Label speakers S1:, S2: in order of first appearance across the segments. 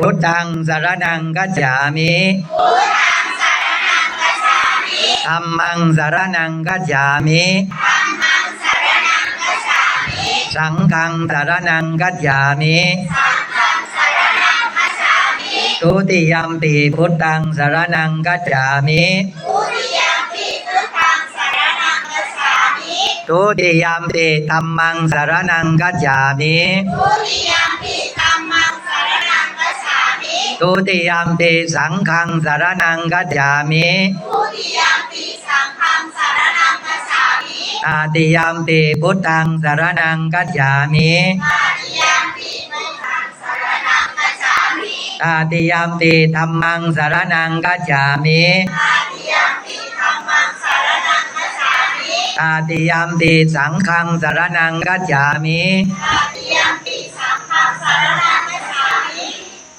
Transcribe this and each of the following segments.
S1: พุทธังสารนังกัจฉามิธรรมังสารนังกัจฉามิสังฆังสารนังกัจฉามิทุติยมปีพุทธังสารนังกัจฉามิทุติยมปีธรรมังสารนังกัจฉามิทุติยม ปีสังฆังสารนังกัจฉามิตาติยมปีพุทธังสารนังกัจฉามิตาติยมปีธรรมังสารนังกัจฉามิตาติยมปีสังฆังสารนังกัจฉามิปานา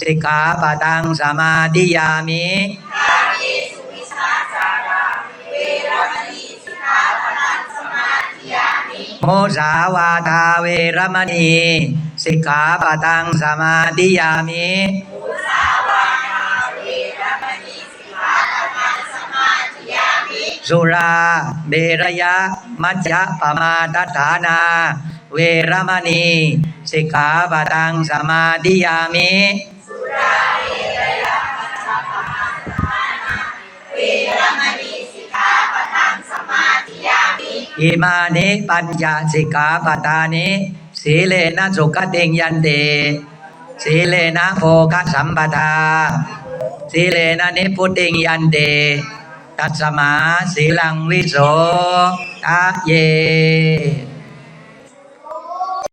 S1: สิกขาปะตังสมาธิยามิโมสาวาทาเวรมณี สิกขาปะตังสมาธิยามิสุราเบรยะ มัจจะปมาทฐานา เวรมณี สิกขาปะตังสมาธิยามิ อิมานิปัญญาสิกขาปตานิสีเลนะสุขติงยันติสีเลนะโภคสัมปทาสีเลนะนิพุติงยันติตัสมาสีลังวิโสตะเย